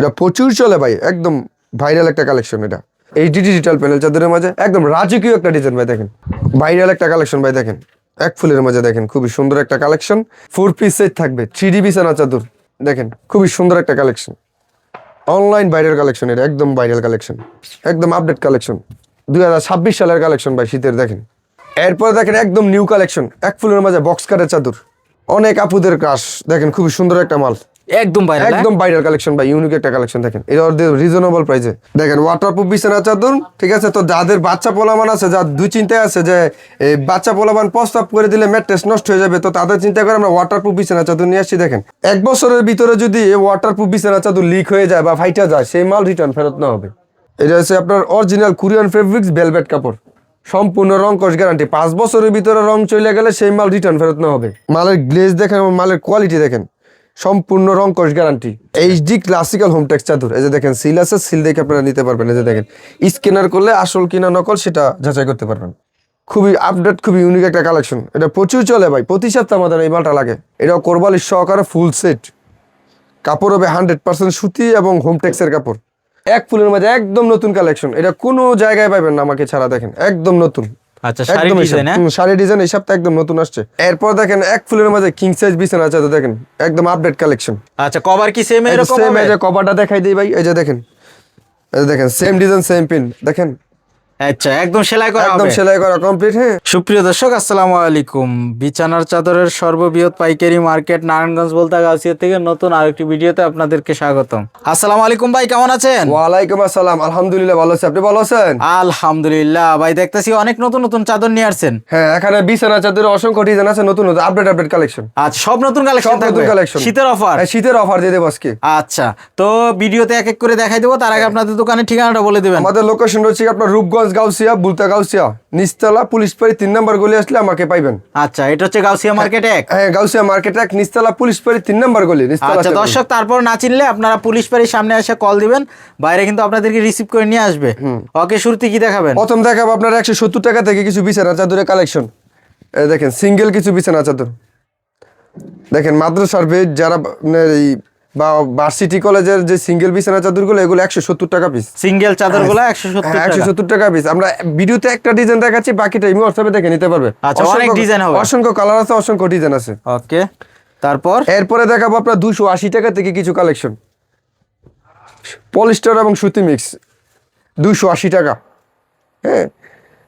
এটা প্রচুর চলে ভাই, একদম ভাইরাল একটা কালেকশন এটা। এইচডি ডিজিটাল প্যানেল চাদরের মাঝে, একদম রাজকীয় একটা ডিজাইন ভাই দেখেন। ভাইরাল একটা কালেকশন ভাই দেখেন। এক ফুলের মাঝে দেখেন, খুবই সুন্দর একটা কালেকশন ফোর পিস সেট থাকবে থ্রি ডি বিছানা চাদর, দেখেন, খুবই সুন্দর একটা কালেকশন অনলাইন ভাইরাল কালেকশন এটা, একদম ভাইরাল কালেকশন একদম আপডেট কালেকশন দুই হাজার ছাব্বিশ সালের কালেকশন ভাই, শীতের, দেখেন। এরপরে দেখেন একদম নিউ কালেকশন এক ফুলের মাঝে বক্স কাটের চাদর। অনেক আপুদের ক্রাশ দেখেন, খুবই সুন্দর একটা মাল। একদম বাইরে একদম ভাইরাল কালেকশন ভাই ইউনিক একটা কালেকশন দেখেন। এটা রিজনেবল প্রাইসে দেখেন ওয়াটারপ্রুফ বিছানা চাদর, ঠিক আছে? তো যাদের বাচ্চা আছে দুই চিন্তায় আছে যে বাচ্চা প্রস্তাব করে দিলে ম্যাট্রেস নষ্ট হয়ে যাবে, তো তাদের চিন্তা করে আমরা ওয়াটারপ্রুফ বিছানা চাদর নিয়ে দেখেন। এক বছরের ভিতরে যদি ওয়াটারপ্রুফ বিছানা চাদর লিক হয়ে যায় বা ফাইটা যায়, সেই মাল রিটার্ন ফেরত না হবে। এটা হচ্ছে আপনার অরিজিনাল কোরিয়ান ফেব্রিক্স ভেলভেট কাপড়। সম্পূর্ণ রং কস গ্যারান্টি পাঁচ বছরের ভিতরে রং চলে গেলে সেই মাল রিটার্ন ফেরত না হবে। মালের গ্লেজ দেখেন মালের কোয়ালিটি দেখেন। সম্পূর্ণ রং কস guarantee HD classical home text চাদর এই যে দেখেন সিল আছে সিল দেখে আপনারা নিতে পারবেন। এই যে দেখেন স্ক্যানার করলে আসল কিনা নকল সেটা যাচাই করতে পারবেন। খুবই আপডেট খুবই ইউনিক একটা কালেকশন এটা প্রচুর চলে ভাই প্রতি সপ্তাহে আমাদের এই মালটা লাগে। এটা কোরবালির সহকারে ফুল সেট কাপড় হবে হান্ড্রেড পার্সেন্ট সুতি এবং হোম টেক্সের কাপড়। এক ফুলের মাঝে একদম নতুন কালেকশন এটা কোনো জায়গায় পাবেন না আমাকে ছাড়া দেখেন একদম নতুন। আচ্ছা শাড়ি ডিজাইন শাড়ি ডিজাইন এই সপ্তাহে একদম নতুন আসছে। এরপর দেখেন এক ফুলের মাঝে কিং সাইজ বিছানা আছে তো দেখেন একদম আপডেট কালেকশন আচ্ছা কভার কি সেম এরকম সেম? এই যে কভারটা দেখাই দেই ভাই এই যে দেখেন এই যে দেখেন সেম ডিজাইন সেম পিন দেখেন। আচ্ছা একদম সেলাই করা একদম সেলাই করা কমপ্লিট হ্যাঁ। সুপ্রিয় দর্শক আসসালামু আলাইকুম। বিছানার চাদরের সর্ববৃহৎ পাইকারি মার্কেট নারায়ণগঞ্জ বলতা থেকে নতুন আরেকটি ভিডিওতে আপনাদেরকে স্বাগতম। আসসালামু আলাইকুম ভাই কেমন আছেন? ওয়ালাইকুম আসসালাম। আলহামদুলিল্লাহ ভালো আছি। আপনি ভালো আছেন? আলহামদুলিল্লাহ। ভাই দেখতেছি অনেক নতুন নতুন চাদর নিয়ে আসছেন। হ্যাঁ এখানে বিছানা চাদরের অসংখ্য ডিজাইন আছে নতুন নতুন আপডেট আপডেট কালেকশন আজ সব নতুন কালেকশন নতুন কালেকশন শীতের অফার শীতের অফার দিয়ে দেবো আজকে। আচ্ছা তো ভিডিওতে এক এক করে দেখাই দেবো তার আগে আপনাদের দোকানের ঠিকানাটা বলে দিবেন। আমাদের লোকেশন রয়েছে আপনার রূপগঞ্জ গাউসিয়া বুলতা গাউসিয়া নিচতলা পুলিশ পাড়ি তিন নম্বর গলি আসলে আমাকে পাইবেন। আচ্ছা এটা হচ্ছে গাউসিয়া মার্কেট এক? হ্যাঁ গাউসিয়া মার্কেট এক নিস্তলা পুলিশ পাড়ি তিন নম্বর গলি আচ্ছা দর্শক তারপর না চিনলে আপনারা পুলিশ বাড়ির সামনে এসে কল দিবেন বাইরে কিন্তু আপনাদেরকে রিসিভ করে নিয়ে আসবে। ওকে শুরুতে কি দেখাবেন? প্রথম দেখাবো আপনার একশো সত্তর টাকা থেকে কিছু বিছানা চাদরের কালেকশন দেখেন সিঙ্গেল কিছু বিছানা চাদর। দেখেন মাদ্রাসার বেড যারা আপনার এই বা ভার্সিটি কলেজের যে সিঙ্গেল বিছানা চাদরগুলো এগুলো একশো সত্তর টাকা পিস সিঙ্গেল চাদরগুলো একশো সত্তর হ্যাঁ একশো সত্তর টাকা পিস আমরা ভিডিওতে একটা ডিজাইন দেখাচ্ছি বাকিটা ইমো হোয়াটসঅ্যাপে দেখে নিতে পারবে। আচ্ছা, অনেক অসংখ্য- হবে। অসংখ্য কালার আছে অসংখ্য ডিজাইন আছে। ওকে তারপর? এরপরে দেখাবো আপনার দুশো আশি টাকা থেকে কিছু কালেকশন পলিস্টার এবং সুতি মিক্স দুশো আশি টাকা। হ্যাঁ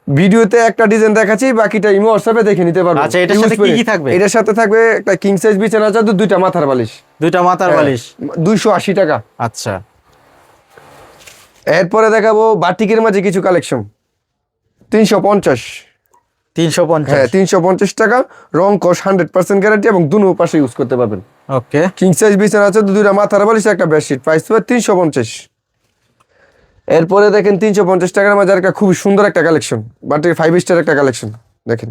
ভিডিওতে একটা ডিজাইন দেখাচ্ছি বাকিটা ইমো হোয়াটসঅ্যাপে দেখে নিতে পারবেন। আচ্ছা, এটার সাথে কি কি থাকবে? এটার সাথে থাকবে একটা কিং সাইজ বিছানা চাদর দুইটা মাথার বালিশ। দুইটা মাথার বালিশ? দুইশো আশি টাকা। আচ্ছা। এরপরে দেখাবো বাটিকের মাঝে কিছু কালেকশন। তিনশো পঞ্চাশ। তিনশো পঞ্চাশ। হ্যাঁ তিনশো পঞ্চাশ টাকা। রং কস হান্ড্রেড পার্সেন্ট গ্যারান্টি এবং দুনো পাশে ইউজ করতে পারবেন। ওকে। কিং সাইজ বিছানা আছে দুইটা মাথার বালিশ একটা বেডশিট প্রাইস হবে তিনশো পঞ্চাশ। এরপরে দেখেন তিনশো পঞ্চাশ টাকার মাঝে একটা খুবই সুন্দর একটা কালেকশন বাটির ফাইভ স্টার একটা কালেকশন দেখেন।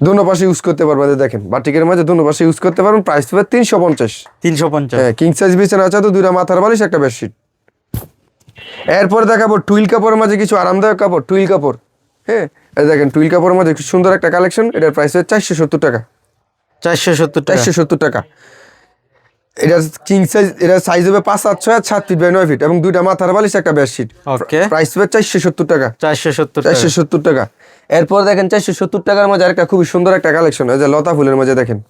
দুনো পাশে ইউজ করতে পারবেন দেখেন বাটিকের মাঝে দুনো পাশে ইউজ করতে পারবেন প্রাইস হবে তিনশো পঞ্চাশ। তিনশো পঞ্চাশ। হ্যাঁ কিং সাইজ বিছানা আছে তো দুইটা মাথার বালিশ একটা বেডশিট এরপর দেখাবো টুইল কাপড়ের মাঝে কিছু আরামদায়ক কাপড় টুইল কাপড়। হ্যাঁ দেখেন টুইল কাপড়ের মাঝে খুব সুন্দর একটা কালেকশন এটার প্রাইস হচ্ছে চারশো সত্তর টাকা। চারশো সত্তর টাকা। চারশো সত্তর টাকা। এটা কিং সাইজ এটা সাইজ হবে পাঁচ সাত ছয় আর সাত ফিট বাই নয় ফিট এবং দুইটা মাথার বালিশ একটা বেডশিট ওকে প্রাইস হবে চারশো সত্তর টাকা। চারশো সত্তর টাকা। চারশো সত্তর টাকা। এরপর দেখেন চারশো সত্তর টাকার মাঝে আরেকটা খুবই সুন্দর একটা কালেকশন এই যে লতা ফুলের মাঝে দেখেন।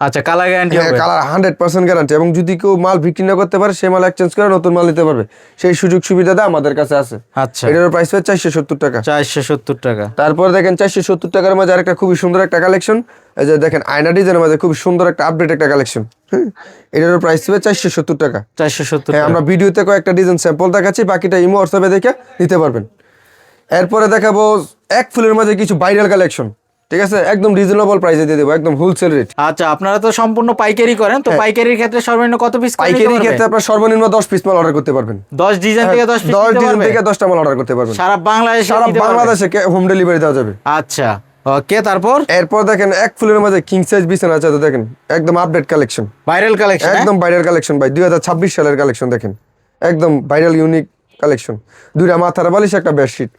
আচ্ছা কালার গ্যারান্টি হ্যাঁ হবে। কালার হান্ড্রেড পার্সেন্ট গ্যারান্টি এবং যদি কেউ মাল বিক্রি না করতে পারে সেই মাল এক্সচেঞ্জ করে নতুন মাল নিতে পারবে। সেই সুযোগ সুবিধাটা আমাদের কাছে আছে। আচ্ছা। এটার প্রাইস হবে চারশো সত্তর টাকা। চারশো সত্তর টাকা। তারপর দেখেন চারশো সত্তর টাকার মাঝে আরেকটা খুবই সুন্দর একটা কালেকশন এই যে দেখেন আয়না ডিজাইনের মাঝে খুব সুন্দর একটা আপডেট একটা কালেকশন এটার প্রাইস হবে চারশো সত্তর টাকা। চারশো সত্তর হ্যাঁ আমরা ভিডিওতে কয়েকটা ডিজাইন স্যাম্পল দেখাচ্ছি বাকিটা ইমো হোয়াটসঅ্যাপে দেখে নিতে পারবেন। এরপরে দেখাবো এক ফুলের মাঝে কিছু ভাইরাল কালেকশন ঠিক আছে? একদম রিজনেবল প্রাইসে দিয়ে দেবো একদম হোলসেল রেট আচ্ছা আপনারা তো সম্পূর্ণ পাইকারি করেন তো পাইকারির ক্ষেত্রে সর্বনিম্ন কত পিস পাইকারি ক্ষেত্রে আপনার সর্বনিম্ন দশ পিস মাল অর্ডার করতে পারবেন। দশ ডিজাইন থেকে দশ পিস দশ ডিজাইন থেকে দশটা মাল অর্ডার করতে পারবেন। সারা বাংলাদেশে সারা বাংলাদেশে হোম ডেলিভারি দেওয়া যাবে। আচ্ছা ওকে তারপর? এরপর দেখেন এক ফুলের মাঝে কিং সাইজ বিছানা আছে তো দেখেন একদম আপডেট কালেকশন ভাইরাল কালেকশন একদম ভাইরাল কালেকশন ভাই। দুই হাজার ছাব্বিশ সালের কালেকশন দেখেন। একদম ভাইরাল ইউনিক কালেকশন দুইটা মাথার বালিশ একটা বেডশিট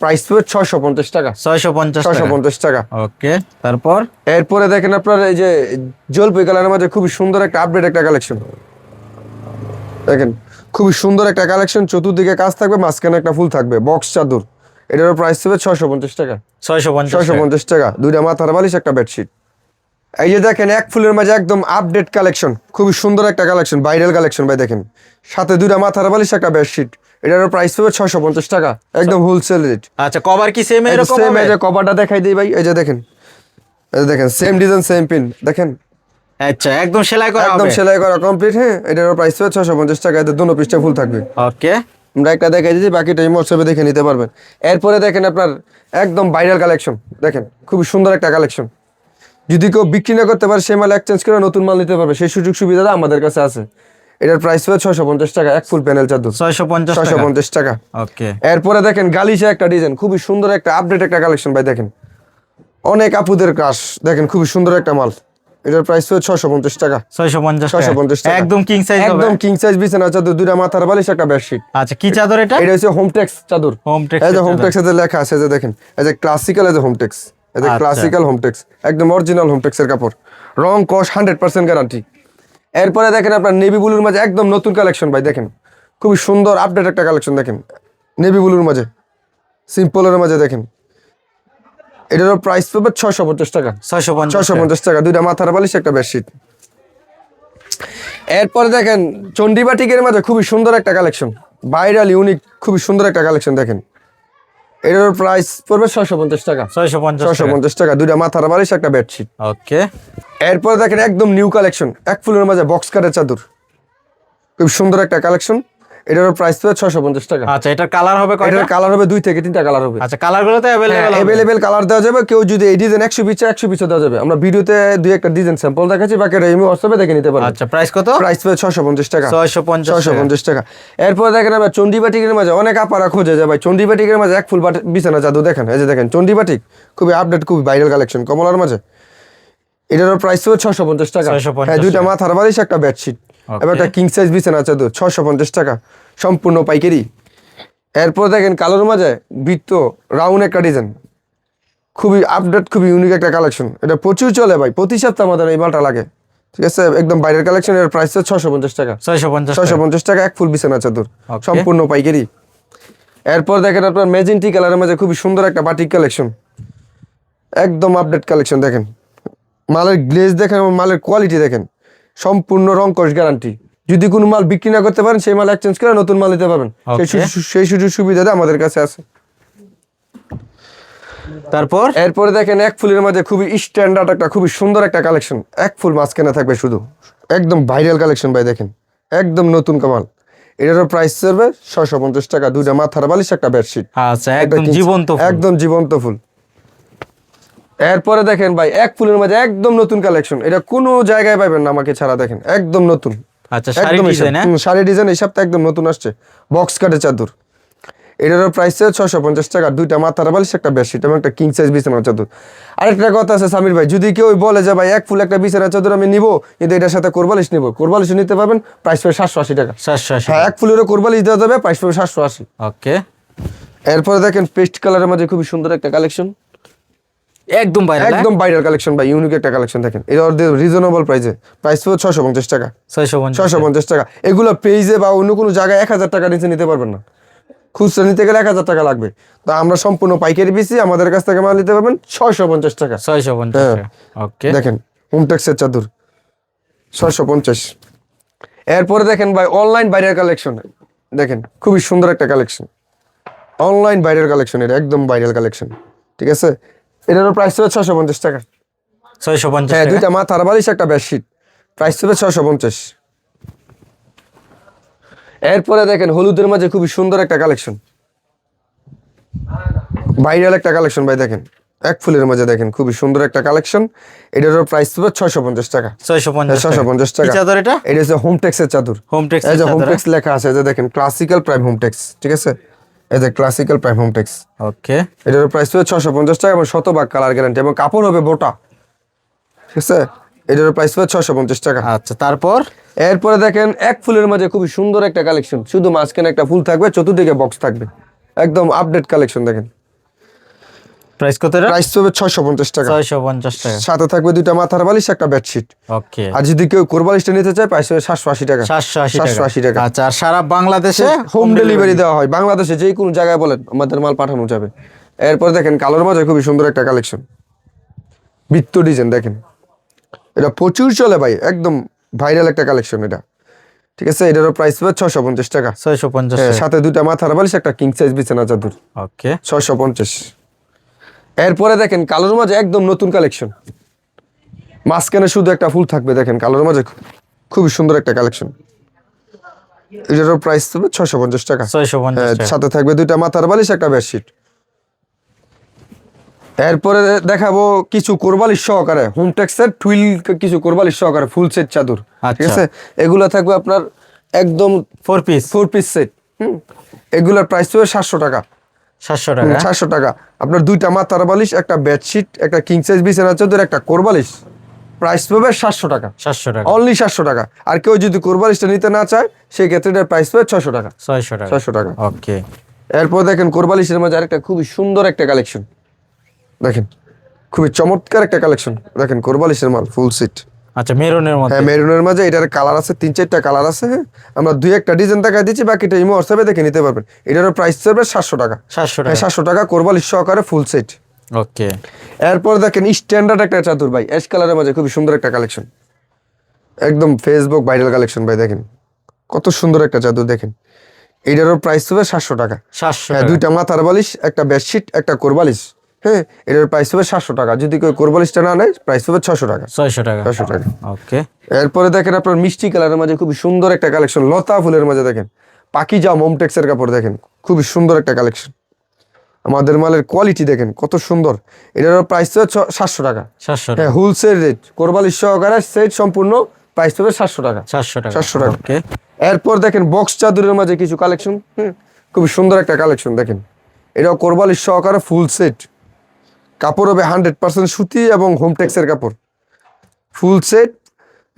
প্রাইস পড়বে ছয়শো পঞ্চাশ টাকা। ছয়শো পঞ্চাশ ছয়শো পঞ্চাশ টাকা। ওকে তারপর? এরপরে দেখেন আপনার এই যে জলপাই কালারের মাঝে খুবই সুন্দর একটা আপডেট একটা কালেকশন দেখেন খুবই সুন্দর একটা কালেকশন চতুর্দিকে কাজ থাকবে মাঝখানে একটা ফুল থাকবে বক্স চাদর। এটার প্রাইস হবে ছয়শো পঞ্চাশ টাকা। ছয়শো ছয়শো পঞ্চাশ টাকা দুইটা মাথার বালিশ একটা বেডশিট এই যে দেখেন এক ফুলের মাঝে একদম আপডেট কালেকশন খুবই সুন্দর একটা কালেকশন ভাইরাল কালেকশন ভাই দেখেন। সাথে দুইটা মাথার বালিশ একটা বেডশিট এটার প্রাইস হবে ছয়শো পঞ্চাশ টাকা। একদম হোলসেল রেট আচ্ছা কভার কি সেম এরকম সেম এই যে কভারটা দেখাই দিই ভাই এই যে দেখেন। এই দেখেন সেম ডিজাইন সেম পিন দেখেন। আচ্ছা একদম সেলাই করা একদম সেলাই করা কমপ্লিট হ্যাঁ এটার প্রাইস হবে ছয়শো পঞ্চাশ টাকা এতে দুটো পৃষ্ঠা ফুল থাকবে। ওকে আমরা একটা দেখাই দিচ্ছি বাকিটা মহোৎসবে দেখে নিতে পারবেন। এরপরে দেখেন আপনার একদম ভাইরাল কালেকশন দেখেন খুবই সুন্দর একটা কালেকশন যদি কেউ বিক্রি না করতে পারে সেই মাল এক্সচেঞ্জ করে নতুন মাল নিতে পারবে সেই সুযোগ সুবিধাটা আমাদের কাছে আছে। এটার প্রাইস হবে ছয়শো পঞ্চাশ টাকা এক ফুল প্যানেল চাদর। ছয়শো পঞ্চাশ ছয়শো পঞ্চাশ টাকা। ওকে এরপরে দেখেন গালিচা একটা ডিজাইন খুবই সুন্দর একটা আপডেট একটা কালেকশন ভাই দেখেন। অনেক আপুদের ক্রাশ দেখেন খুবই সুন্দর একটা মাল। এটার প্রাইস হবে ছয়শো পঞ্চাশ টাকা। ছয়শো পঞ্চাশ ছয়শো পঞ্চাশ টাকা। একদম কিং সাইজ একদম কিং সাইজ বিছানা চাদর দুইটা মাথার বালিশ একটা বেডশিট আচ্ছা কি চাদর এটা? এটা হচ্ছে হোমটেক্স চাদর। Hometex এই যে হোমটেক্স এর লেখা আছে যে দেখেন এই যে ক্লাসিক্যাল এই যে হোমটেক্স এই যে আচ্ছা। ক্লাসিক্যাল হোমটেক্স একদম অরিজিনাল হোমটেক্স এর কাপড়। রং কস হান্ড্রেড পার্সেন্ট গ্যারান্টি এরপরে দেখেন আপনার নেভি ব্লুর মাঝে একদম নতুন কালেকশন ভাই দেখেন। খুবই সুন্দর আপডেট একটা কালেকশন দেখেন। নেভি ব্লুর মাঝে সিম্পলের মাঝে দেখেন। এটারও প্রাইস পাবে ছয়শো পঞ্চাশ টাকা। ছয়শো পঞ্চাশ ছয়শো পঞ্চাশ টাকা দুইটা মাথার বালিশ একটা বেডশিট এরপরে দেখেন চন্ডিবাটিকের মাঝে খুবই সুন্দর একটা কালেকশন। ভাইরাল ইউনিক খুবই সুন্দর একটা কালেকশন দেখেন। এটার প্রাইস পড়বে ছয়শো পঞ্চাশ টাকা। ছয়শো পঞ্চাশ ছয়শো পঞ্চাশ টাকা দুইটা মাথার বালিশ একটা বেডশিট ওকে। এরপরে দেখেন একদম নিউ কালেকশন এক ফুলের মাঝে বক্স কাটের চাদর। খুব সুন্দর একটা কালেকশন এটার প্রাইস ছয়শো পঞ্চাশ টাকা। আচ্ছা এটার কালার হবে কয়টা? এটার কালার হবে দুই থেকে তিনটা কালার হবে। আচ্ছা কালারগুলো তো অ্যাভেলেবেল অ্যাভেলেবেল কালার দেওয়া যাবে কেউ যদি এই ডিজাইন একশো পিছে একশো পিছে দেওয়া যাবে। আমরা ভিডিওতে দুই একটা ডিজাইন স্যাম্পল দেখাচ্ছি বাকি এমনি হোয়াটসঅ্যাপে দেখে নিতে পারবেন আচ্ছা প্রাইস কত? প্রাইস ছয়শো পঞ্চাশ টাকা। ছয়শো পঞ্চাশ ছয়শো পঞ্চাশ টাকা। এরপর দেখেন আবার চন্ডিবাটিকের মাঝে অনেক আপারা খোঁজে যায় ভাই। চন্ডিবাটিকের মাঝে এক ফুল বিছানা জাদু দেখেন। এই যে দেখেন চন্ডিবাটিক খুবই আপডেট খুবই ভাইরাল কালেকশন কমলার মাঝে। এটারও প্রাইস ছয়শো পঞ্চাশ টাকা। 650 হ্যাঁ দুইটা মাথার বালিশ একটা বেডশিট. এবার একটা কিং সাইজ বিছানা চাদর ছশো পঞ্চাশ টাকা সম্পূর্ণ পাইকারি। এরপর দেখেন কালোর মাঝে বৃত্ত রাউন্ড একটা ডিজাইন খুবই আপডেট খুবই ইউনিক একটা কালেকশন এটা প্রচুর চলে ভাই প্রতি সপ্তাহে আমাদের এই মালটা লাগে। ঠিক আছে? একদম বাইরের কালেকশন এর প্রাইস হচ্ছে ছশো পঞ্চাশ টাকা। ছয়শো পঞ্চাশ ছয়শো পঞ্চাশ টাকা এক ফুল বিছানা চাদর সম্পূর্ণ পাইকারি। এরপর দেখেন আপনার ম্যাজেন্টি কালারের মাঝে খুবই সুন্দর একটা বাটিক কালেকশন একদম আপডেট কালেকশন দেখেন। মালের গ্লেজ দেখেন এবং মালের কোয়ালিটি দেখেন। সম্পূর্ণ রং কস গ্যারান্টি যদি কোনো মাল বিক্রি না করতে পারেন সেই মাল এক্সচেঞ্জ করে নতুন মাল নিতে পারবেন। সেই সুযোগ- সুবিধাটা আমাদের কাছে আছে। তারপর? এরপরে দেখেন এক ফুলের মাঝে খুবই স্ট্যান্ডার্ড একটা খুবই সুন্দর একটা কালেকশন এক ফুল মাঝখানে থাকবে শুধু। একদম ভাইরাল কালেকশন ভাই দেখেন। একদম নতুন কামাল। এটারও প্রাইস চলবে ছয়শো পঞ্চাশ টাকা দুইটা মাথার বালিশ একটা বেডশিট আচ্ছা একদম জীবন্ত ফুল। একদম জীবন্ত ফুল। এরপরে দেখেন ভাই এক ফুলের মাঝে একদম নতুন কালেকশন এটা কোনো জায়গায় পাবেন না আমাকে ছাড়া দেখেন একদম নতুন। আচ্ছা শাড়ি ডিজাইন শাড়ি ডিজাইন এই সপ্তাহে একদম নতুন আসছে। বক্স কাটে চাদর। এটারও প্রাইস ছয়শো পঞ্চাশ টাকা। দুইটা মাথার বালিশ একটা বেডশিট এবং একটা কিং সাইজ বিছানা চাদর। আরেকটা কথা আছে সামির ভাই যদি কেউ বলে যে ভাই এক ফুল একটা বিছানা চাদর আমি নিবো কিন্তু এটার সাথে কোরবালিশ নিবো? কোরবালিশ নিতে পারবেন প্রাইস পাবে সাতশো আশি টাকা। সাতশো আশি হ্যাঁ এক ফুলেরও কোরবালিশ দেওয়া যাবে প্রাইস পাবে সাতশো আশি। ওকে এরপরে দেখেন পেস্ট কালারের মাঝে খুবই সুন্দর একটা কালেকশন একদম বাইরে একদম ভাইরাল কালেকশন ভাই ইউনিক একটা কালেকশন দেখেন। এটা রিজনেবল প্রাইসে প্রাইস পঞ্চাশ টাকা। ছয়শো পঞ্চাশ ছয়শো পঞ্চাশ টাকা। এগুলো পেজে বা অন্য কোনো জায়গায় এক হাজার টাকা নিচে নিতে পারবেন না। খুচরা নিতে গেলে এক হাজার টাকা লাগবে। তো আমরা সম্পূর্ণ পাইকারি পিসি আমাদের কাছ থেকে মাল নিতে পারবেন ছয়শো পঞ্চাশ টাকা। ছয়শো পঞ্চাশ হ্যাঁ। ওকে। দেখেন হোমটেক্সের চাদর। ছয়শো পঞ্চাশ। এরপরে দেখেন ভাই অনলাইন বাইরের কালেকশন দেখেন খুবই সুন্দর একটা কালেকশন অনলাইন বাইরের কালেকশন এটা একদম ভাইরাল কালেকশন ঠিক আছে? এটারও প্রাইস হবে ছশো পঞ্চাশ টাকা। ছয়শো পঞ্চাশ হ্যাঁ টাকা। দুইটা মাথার বালিশ একটা বেডশিট প্রাইস হবে ছশো পঞ্চাশ। এরপরে দেখেন হলুদের মাঝে খুবই সুন্দর একটা কালেকশন ভাইরাল একটা কালেকশন ভাই দেখেন। এক ফুলের মাঝে দেখেন খুবই সুন্দর একটা কালেকশন এটারও প্রাইস হবে ছয়শো পঞ্চাশ টাকা। ছয়শো পঞ্চাশ ছয়শো পঞ্চাশ টাকা। চাদর এটা? এটা হচ্ছে হোমটেক্সের চাদর। হোমটেক্স এই যে হোমটেক্স লেখা আছে যে দেখেন ক্লাসিক্যাল প্রাইম হোমটেক্স ঠিক আছে? এই যে ক্লাসিক্যাল প্রাইম টেক্স ওকে এটার প্রাইস হবে ছশো পঞ্চাশ টাকা এবং শতভাগ কালার গ্যারান্টি এবং কাপড় হবে বোটা। ঠিক আছে? এটার প্রাইস হবে ছশো পঞ্চাশ টাকা। আচ্ছা তারপর? এরপরে দেখেন এক ফুলের মাঝে খুবই সুন্দর একটা কালেকশন শুধু মাঝখানে একটা ফুল থাকবে চতুর্দিকে বক্স থাকবে। একদম আপডেট কালেকশন দেখেন। প্রাইস কত প্রাইস হবে ছয়শো পঞ্চাশ টাকা। ছয়শো পঞ্চাশ টাকা। সাথে থাকবে দুইটা মাথার বালিশ একটা বেডশিট। ওকে। আর যদি কেউ কোরবালিশটা নিতে চায় প্রাইস হবে সাতশো আশি টাকা। সাতশো আশি সাতশো আশি টাকা। আচ্ছা আর সারা বাংলাদেশে হোম ডেলিভারি দেওয়া হয়। বাংলাদেশে যে কোনো জায়গায় বলেন আমাদের মাল পাঠানো যাবে। এরপর দেখেন কালোর মাঝে খুবই সুন্দর একটা কালেকশন বৃত্ত ডিজাইন দেখেন। এটা প্রচুর চলে ভাই একদম ভাইরাল একটা কালেকশন এটা। ঠিক আছে? এটারও প্রাইস পাবে ছশো পঞ্চাশ টাকা। ছয়শো পঞ্চাশ হ্যাঁ, সাথে দুটা মাথার বালিশ একটা কিং সাইজ বিছানা চাদর। ওকে। ছয়শো পঞ্চাশ। এরপরে দেখেন কালোর মাঝে একদম নতুন কালেকশন। মাঝখানে শুধু একটা ফুল থাকবে দেখেন কালোর মাঝে খুবই সুন্দর একটা কালেকশন। এটারও প্রাইস হবে ছয়শো পঞ্চাশ টাকা। হ্যাঁ, সাথে থাকবে দুইটা মাথার বালিশ একটা বেডশিট এরপরে দেখাবো কিছু কোরবালিশ সহকারে হোম টেক্সের টুইল কিছু কোরবালিশ সহকারে ফুল সেট চাদর। ঠিক আচ্ছা। আছে? এগুলো থাকবে আপনার একদম four piece four piece set হুম এগুলোর প্রাইস হবে সাতশো টাকা। সাতশো টাকা। সাতশো টাকা। আপনার দুইটা মাথার বালিশ একটা বেডশিট একটা কিং সাইজ বিছানা চাদর একটা কোরবালিশ প্রাইস পাবে সাতশো টাকা। সাতশো টাকা। অনলি সাতশো টাকা। আর কেউ যদি কোরবালিশটা নিতে না চায় সেই ক্ষেত্রে এটার প্রাইস পাবে ছশো টাকা। ছয়শো টাকা। ছয়শো টাকা। ওকে। এরপর দেখেন কোরবালিশের মাঝে আরেকটা খুবই সুন্দর একটা কালেকশন দেখেন খুবই চমৎকার একটা কালেকশন দেখেন কোরবালিশের মাল ফুল সিট আচ্ছা মেরুনের মধ্যে। হ্যাঁ মেরুনের মাঝে এটার কালার আছে তিন চারটা কালার আছে হ্যাঁ। আমরা দুই একটা ডিজাইন দেখা দিচ্ছি বাকিটা ইমো হোয়াটসঅ্যাপে দেখে নিতে পারবেন। এটারও প্রাইস থাকবে সাতশো টাকা। সাতশো হ্যাঁ টাকা। সাতশো টাকা কোরবালিশ সহকারে ফুল সেট ওকে। এরপর দেখেন স্ট্যান্ডার্ড একটা চাদর ভাই। অ্যাশ কালারের মাঝে খুবই সুন্দর একটা কালেকশন একদম ফেসবুক ভাইরাল কালেকশন ভাই দেখেন। কত সুন্দর একটা চাদর দেখেন। এটারও প্রাইস হবে সাতশো টাকা। সাতশো হ্যাঁ দুইটা মাথার বালিশ একটা বেডশিট একটা কোরবালিশ হ্যাঁ এটার প্রাইস হবে সাতশো টাকা। যদি কেউ কোরবালিশটা না নেয় প্রাইস হবে ছশো টাকা। ছয়শো টাকা। ছশো টাকা। ওকে। এরপরে দেখেন আপনার মিষ্টি কালারের মাঝে খুবই সুন্দর একটা কালেকশন লতা ফুলের মাঝে দেখেন। পাখি যা মোমটেক্সের কাপড় দেখেন খুবই সুন্দর একটা কালেকশন আমাদের মালের কোয়ালিটি দেখেন কত সুন্দর। এটার প্রাইস হবে সাতশো টাকা। সাতশো টাকা। হ্যাঁ হোলসেল রেট কোরবালিশ সহকারে সেট সম্পূর্ণ প্রাইস হবে সাতশো টাকা। সাতশো টাকা। 700 টাকা। ওকে। এরপর দেখেন বক্স চাদরের মাঝে কিছু কালেকশন হুম খুবই সুন্দর একটা কালেকশন দেখেন। এটাও কোরবালিশ সহকারে ফুল সেট কাপড় হবে হান্ড্রেড পার্সেন্ট সুতি এবং হোম টেক্সের কাপড়। ফুল সেট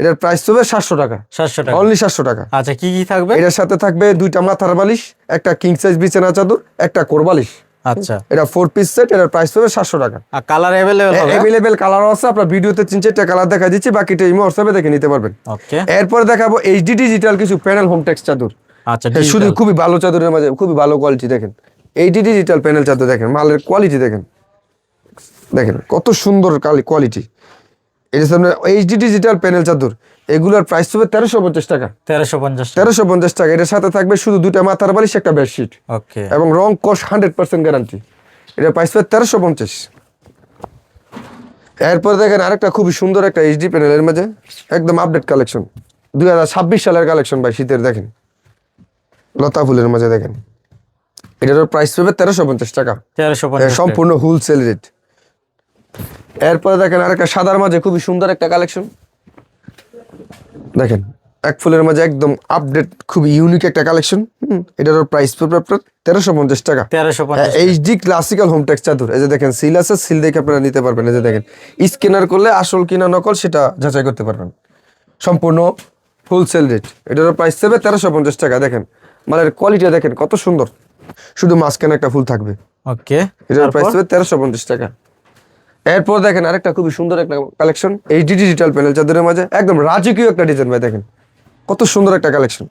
এটার প্রাইস হবে সাতশো টাকা। সাতশো টাকা। অনলি সাতশো টাকা। আচ্ছা কি কি থাকবে? এটার সাথে থাকবে দুইটা মাথার বালিশ একটা কিং সাইজ বিছানা চাদর একটা কোরবালিশ আচ্ছা। এটা ফোর পিস সেট এটার প্রাইস হবে সাতশো টাকা। আর কালার অ্যাভেলেবেল অ্যাভেলেবেল কালার আছে আপনার ভিডিওতে তিন চারটা কালার দেখা দিচ্ছি বাকিটা ইমো হোয়াটসঅ্যাপে দেখে নিতে পারবেন। ওকে এরপরে দেখাবো এইচডি ডিজিটাল কিছু প্যানেল হোম টেক্স চাদর। আচ্ছা হ্যাঁ, শুধু খুবই ভালো চাদরের মাঝে খুবই ভালো কোয়ালিটি দেখেন। এইটি ডিজিটাল প্যানেল চাদর দেখেন মালের কোয়ালিটি দেখেন। দেখেন কত সুন্দর কোয়ালিটি এটা সামনে এইচডি ডিজিটাল প্যানেল চাদর এগুলোর প্রাইস হবে তেরোশো পঞ্চাশ টাকা। তেরোশো পঞ্চাশ তেরোশো পঞ্চাশ টাকা এটার সাথে থাকবে শুধু দুটা মাথার বালিশ একটা বেডশিট ওকে এবং রং কস হান্ড্রেড পার্সেন্ট গ্যারান্টি এটার প্রাইস হবে তেরোশো পঞ্চাশ। এরপর দেখেন আরেকটা খুবই সুন্দর একটা এইচডি প্যানেলের মাঝে একদম আপডেট কালেকশন দুই হাজার ছাব্বিশ সালের কালেকশন ভাই শীতের দেখেন। লতা ফুলের মাঝে দেখেন। এটার প্রাইস পাবে তেরোশো পঞ্চাশ টাকা। সম্পূর্ণ হোলসেল রেট এরপরে দেখেন আর একটা সাদার মাঝে খুবই সুন্দর একটা কালেকশন। দেখেন এক ফুলের মাঝে একদম আপডেট খুব ইউনিক একটা কালেকশন। এটার প্রাইস পড়বে আপনার তেরোশো পঞ্চাশ টাকা। তেরোশো এইচডি ক্লাসিক্যাল হোম টেক্স চাদর। এই যে দেখেন সিল আছে সিল দেখে আপনারা নিতে পারবেন। এই যে দেখেন স্ক্যানার করলে আসল কিনা নকল সেটা যাচাই করতে পারবেন। সম্পূর্ণ হোলসেল রেট এটার প্রাইস দেবে তেরোশো পঞ্চাশ টাকা। দেখেন মালের কোয়ালিটি দেখেন কত সুন্দর। শুধু মাঝখানে একটা ফুল থাকবে। ওকে এটার প্রাইস দেবে তেরোশো পঞ্চাশ টাকা। এরপর দেখেন আরেকটা খুবই সুন্দর একটা কালেকশন এইচডি ডিজিটাল প্যানেল চাদরের মাঝে। একদম রাজকীয় একটা ডিজাইন ভাই দেখেন। কত সুন্দর একটা কালেকশন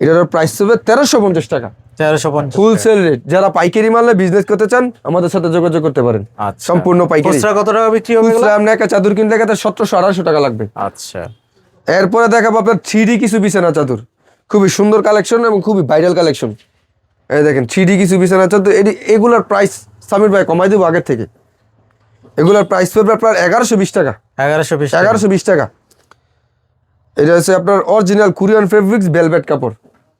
এটার প্রাইস দেবে তেরোশো পঞ্চাশ টাকা। তেরোশো পঞ্চাশ হোলসেল রেট যারা পাইকারি মালে বিজনেস করতে চান আমাদের সাথে যোগাযোগ করতে পারেন। আচ্ছা। সম্পূর্ণ পাইকারি। খুচরা কত টাকা বিক্রি হবে আপনি একটা চাদর কিনতে গেলে সতেরোশো আড়াইশো টাকা লাগবে। আচ্ছা। এরপরে দেখাবো আপনার থ্রি কিছু বিছানা চাদর। খুবই সুন্দর কালেকশন এবং খুবই ভাইরাল কালেকশন এই দেখেন থ্রি কিছু বিছানা চাদর। এটি এগুলার প্রাইস সামির ভাই কমাই দেবো আগের থেকে। এগুলার প্রাইস পড়বে আপনার এগারোশো বিশ টাকা। এগারোশো বিশ এগারোশো বিশ টাকা। এটা হচ্ছে আপনার অরিজিনাল কোরিয়ান ফেব্রিক্স বেলভেট কাপড়।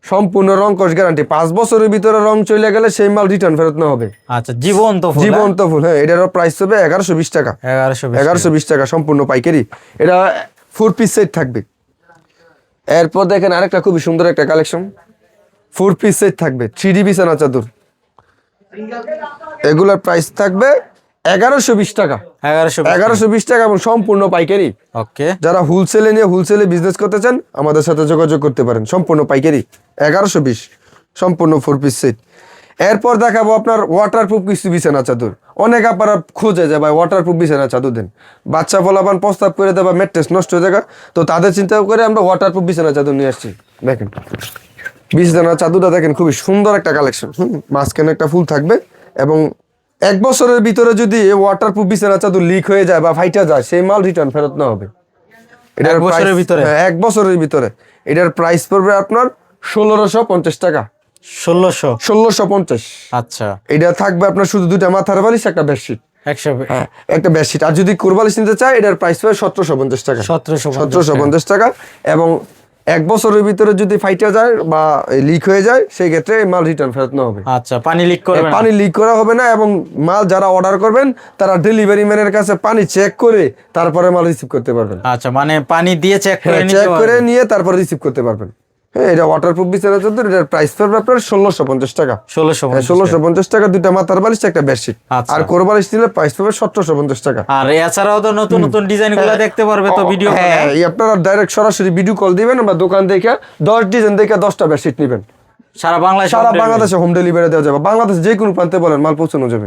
সম্পূর্ণ রং কস গ্যারান্টি পাঁচ বছরের ভিতরে রং চলে গেলে সেই মাল রিটার্ন ফেরত না হবে। আচ্ছা জীবন্ত ফুল জীবন্ত ফুল হ্যাঁ এটারও প্রাইস হবে এগারোশো বিশ টাকা। এগারোশো এগারোশো বিশ টাকা সম্পূর্ণ পাইকারি। এটা ফোর পিস সেট থাকবে। এরপর দেখেন আরেকটা খুবই সুন্দর একটা কালেকশন ফোর পিস সেট থাকবে। থ্রি ডি বিছানা চাদর। এগুলোর প্রাইস থাকবে এগারোশো বিশ টাকা। এগারোশো এগারোশো বিশ টাকা এবং সম্পূর্ণ পাইকারি। ওকে। যারা হোলসেলে নিয়ে হোলসেলে বিজনেস করতে চান আমাদের সাথে যোগাযোগ করতে পারেন। সম্পূর্ণ পাইকারি এগারোশো বিশ সম্পূর্ণ ফোর পিস সেট এরপর দেখাবো আপনার ওয়াটার প্রুফ কিছু বিছানা চাদর। অনেক আপনারা খোঁজে যে ভাই ওয়াটার প্রুফ বিছানা চাদর দেন। বাচ্চা ফলাবান প্রস্তাব করে দেবা ম্যাট্রেস নষ্ট হয়ে যাবে তো তাদের চিন্তা করে আমরা ওয়াটার প্রুফ বিছানা চাদর নিয়ে আসছি। দেখেন বিছানা চাদরটা দেখেন খুবই সুন্দর একটা কালেকশন হুম মাঝখানে একটা ফুল থাকবে এবং এক বছরের ভিতরে যদি ওয়াটার প্রুফ বিছানা চাদর লিক হয়ে যায় বা ফাইটা যায় সেই মাল রিটার্ন ফেরত না হবে। এটার বছরের ভিতরে? হ্যাঁ, এক বছরের ভিতরে। এটার প্রাইস পড়বে আপনার ষোলোশো পঞ্চাশ টাকা। ষোলোশো? ষোলোশো পঞ্চাশ। আচ্ছা। এটা থাকবে আপনার শুধু দুইটা মাথার বালিশ একটা বেডশিট হ্যাঁ একটা বেডশিট আর যদি কোরবালিশ নিতে চায় এটার প্রাইস পাবে সতেরোশো পঞ্চাশ টাকা। সতেরোশো সতেরোশো পঞ্চাশ টাকা। এবং এক বছরের ভিতরে যদি ফাইটা যায় বা লিক হয়ে যায় সেই ক্ষেত্রে মাল রিটার্ন ফেরত না হবে। আচ্ছা পানি লিক করবে পানি লিক করা হবে না এবং মাল যারা অর্ডার করবেন তারা ডেলিভারি ম্যানের কাছে পানি চেক করে তারপরে মাল রিসিভ করতে পারবেন। আচ্ছা মানে পানি দিয়ে চেক করে হ্যাঁ চেক করে নিয়ে তারপরে রিসিভ করতে পারবেন। হ্যাঁ এটা ওয়াটার প্রুফ বিছানা চাদর এটার প্রাইস পড়বে আপনার ষোলোশো পঞ্চাশ টাকা। ষোলোশো হ্যাঁ ষোলোশো পঞ্চাশ টাকা দুইটা মাথার বালিশ একটা বেডশিট আচ্ছা। আর কোরবালিশ নিলে প্রাইস পাবে সতেরোশো পঞ্চাশ টাকা। আর এছাড়াও তো নতুন নতুন ডিজাইনগুলো দেখতে পারবে তো ভিডিও হ্যাঁ আপনারা ডাইরেক্ট সরাসরি ভিডিও কল দিবেন বা দোকান দেখে দশ ডিজাইন দেখে দশটা বেডশিট নেবেন। সারা বাংলাদেশ সারা বাংলাদেশে হোম ডেলিভারি দেওয়া যাবে। বাংলাদেশ যে কোনো প্রান্তে বলেন মাল পৌঁছানো যাবে।